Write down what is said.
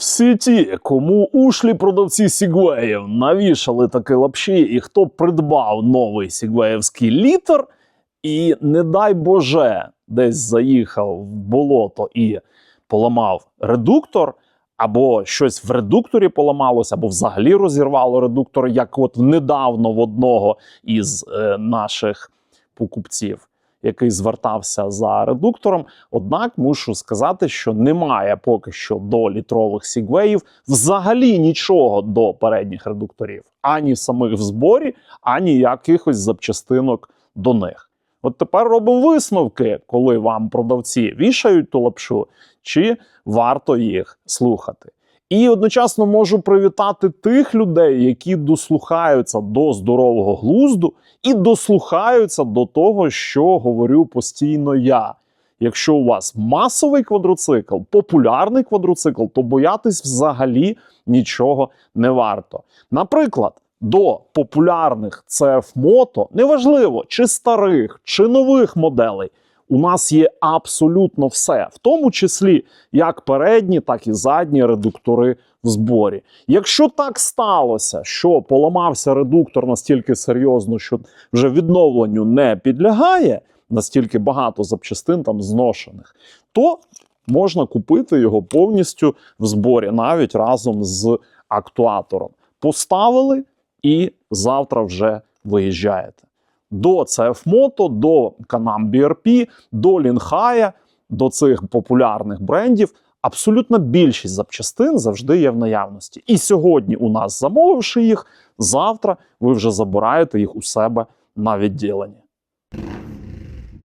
Всі ті, кому ушлі продавці сігвеїв навішали таки лапші, і хто придбав новий сігвеївський літер, і не дай Боже, десь заїхав в болото і поламав редуктор, або щось в редукторі поламалося, або взагалі розірвало редуктор, як от недавно в одного із е, наших покупців, який звертався за редуктором. Однак мушу сказати, що немає поки що до літрових сігвеїв взагалі нічого до передніх редукторів, ані самих в зборі, ані якихось запчастинок до них. От тепер робимо висновки, коли вам продавці вішають ту лапшу, чи варто їх слухати. І одночасно можу привітати тих людей, які дослухаються до здорового глузду і дослухаються до того, що говорю постійно я. Якщо у вас масовий квадроцикл, популярний квадроцикл, то боятись взагалі нічого не варто. Наприклад, до популярних CF Moto, неважливо, чи старих, чи нових моделей, у нас є абсолютно все, в тому числі як передні, так і задні редуктори в зборі. Якщо так сталося, що поламався редуктор настільки серйозно, що вже відновленню не підлягає, настільки багато запчастин там зношених, то можна купити його повністю в зборі, навіть разом з актуатором. Поставили і завтра вже виїжджаєте. До CFMoto, до Canam BRP, до Лінхая, до цих популярних брендів. Абсолютно більшість запчастин завжди є в наявності. І сьогодні, у нас замовивши їх, завтра ви вже забираєте їх у себе на відділенні.